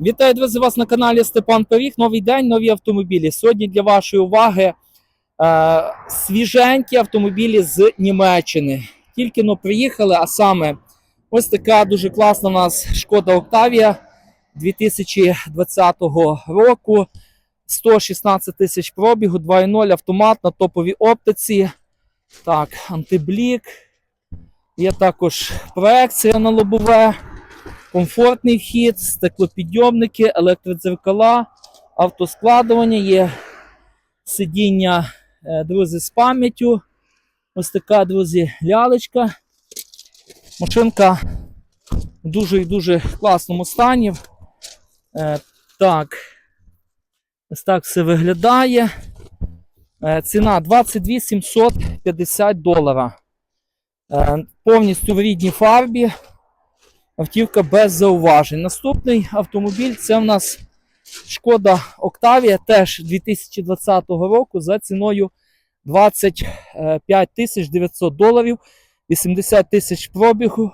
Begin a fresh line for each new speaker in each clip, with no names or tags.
Вітаю, друзі, вас на каналі Степан Пиріг. Новий день, нові автомобілі. Сьогодні для вашої уваги е, свіженькі автомобілі з Німеччини. Тільки но приїхали, а саме ось така дуже класна у нас Шкода Октавія 2020 року. 116 тисяч пробігу, 2.0 автомат на топовій оптиці. Так, антиблік. Є також проекція на лобове комфортний вхід, стеклопідйомники, електродзеркала, автоскладування, є сидіння, е, друзі, з пам'яттю. Ось така, друзі, лялечка. Машинка в дуже і дуже класному стані. Е, Так, ось так все виглядає. Е, Ціна 22 750 долара. Повністю в рідній фарбі. Автівка без зауважень. Наступний автомобіль це в нас Шкода Октавія, теж 2020 року за ціною 25 тисяч 900 доларів, 80 тисяч пробігу.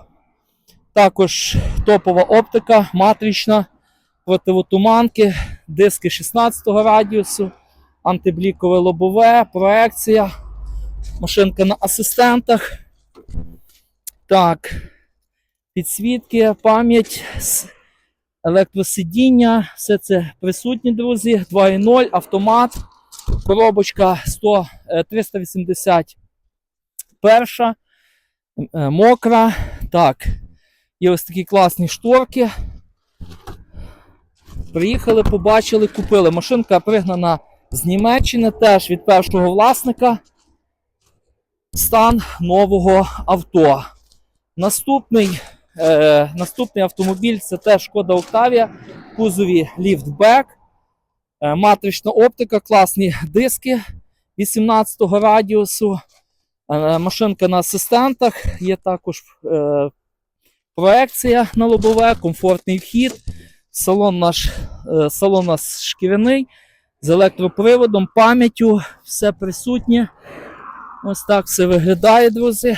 Також топова оптика, матрична, противотуманки, диски 16 радіусу, антиблікове лобове, проекція, машинка на асистентах. Так підсвітки, пам'ять, електросидіння, все це присутні, друзі. 2.0, автомат, коробочка 100, е, 381, е, мокра. Так, є ось такі класні шторки. Приїхали, побачили, купили. Машинка пригнана з Німеччини, теж від першого власника. Стан нового авто. Наступний Е, наступний автомобіль це теж Шкода Октавія, кузові ліфтбек, е, матрична оптика, класні диски 18 радіусу, е, машинка на асистентах, є також е, проекція на лобове, комфортний вхід, салон наш е, салон у нас шкіряний з електроприводом, пам'яттю, все присутнє. Ось так все виглядає, друзі.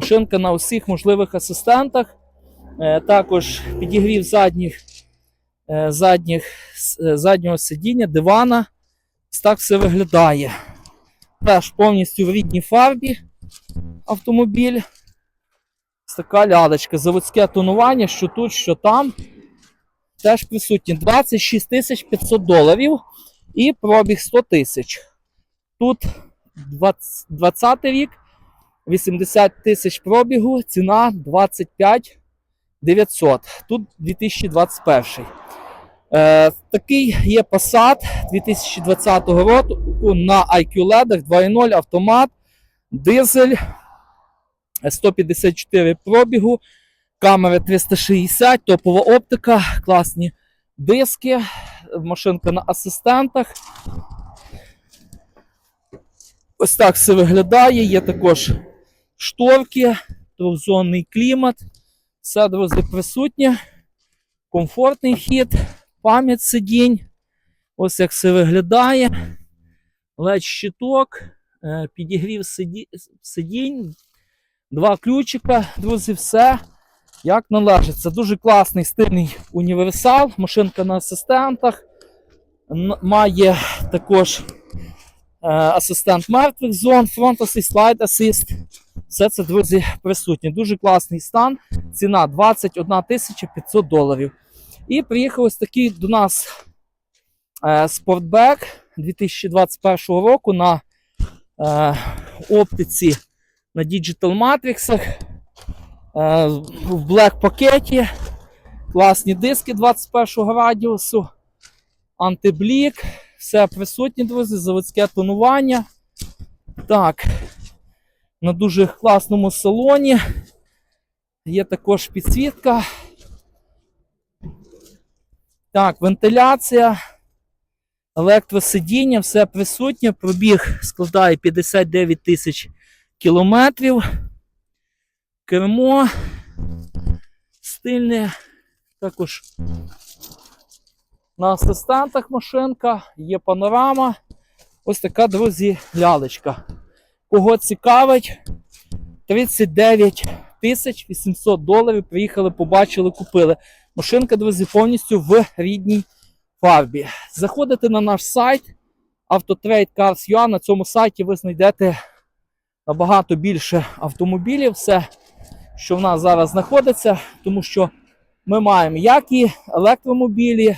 Машинка на усіх можливих асистентах. Е, також підігрів задніх, е, задніх, е, заднього сидіння, дивана. Ось так все виглядає. Теж повністю в рідній фарбі автомобіль. Така лядочка. Заводське тонування, що тут, що там. Теж присутні 26 тисяч 500 доларів і пробіг 100 тисяч. Тут 20, 20 рік. 80 тисяч пробігу, ціна 25 900. Тут 2021. Е, такий є Passat 2020 року на IQ LED 2.0 автомат, дизель 154 пробігу, камери 360, топова оптика, класні диски, машинка на асистентах. Ось так все виглядає. Є також шторки, трьохзонний клімат. Все, друзі, присутнє. Комфортний хід, пам'ять сидінь. Ось як все виглядає. led щиток, е, підігрів сидінь, два ключика, друзі, все як належить. Це дуже класний стильний універсал. Машинка на асистентах. Має також е, асистент мертвих зон, фронт асист, слайд асист. Все це, друзі, присутнє. Дуже класний стан. Ціна 21 500 доларів. І приїхав ось такий до нас е, спортбек 2021 року на е, оптиці на Digital Matrix. Е, в Black пакеті. Класні диски 21 радіусу. Антиблік. Все присутнє, друзі, заводське тонування. Так, на дуже класному салоні. Є також підсвітка. Так, вентиляція, електросидіння, все присутнє. Пробіг складає 59 тисяч кілометрів. Кермо стильне. Також на асистентах машинка, є панорама. Ось така, друзі, лялечка. Кого цікавить, 39 тисяч 800 доларів. Приїхали, побачили, купили. Машинка, друзі, повністю в рідній фарбі. Заходите на наш сайт Autotrade Cars.ua. На цьому сайті ви знайдете набагато більше автомобілів. Все, що в нас зараз знаходиться, тому що ми маємо як і електромобілі,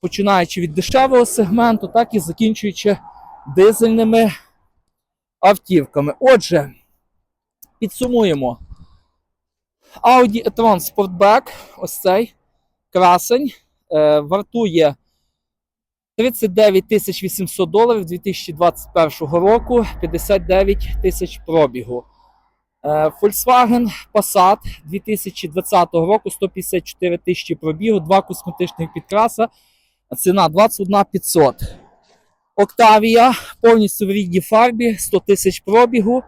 починаючи від дешевого сегменту, так і закінчуючи дизельними автівками. Отже, підсумуємо. Audi e-tron Sportback, ось цей красень, е, вартує 39 тисяч 800 доларів 2021 року, 59 тисяч пробігу. Е, Volkswagen Passat 2020 року 154 тисячі пробігу, два косметичних підкраса, ціна 21 500. Octavia повністю в рідній фарбі, 100 тисяч пробігу,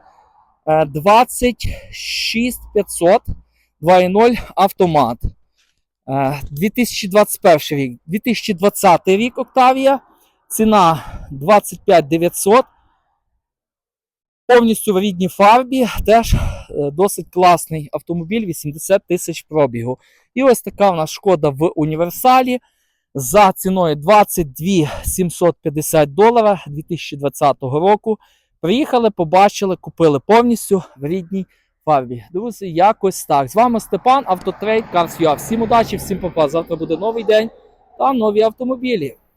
е, 26 500, 2.0 автомат. Е, 2021 рік. 2020 рік Octavia, ціна 25 900. Повністю в рідній фарбі, теж е, досить класний автомобіль, 80 тисяч пробігу. І ось така в нас шкода в універсалі за ціною 22 750 доларів 2020 року. Приїхали, побачили, купили повністю в рідній фарбі. Друзі, якось так. З вами Степан, Автотрейд, Карс.ЮА. Всім удачі, всім попа. Завтра буде новий день та нові автомобілі.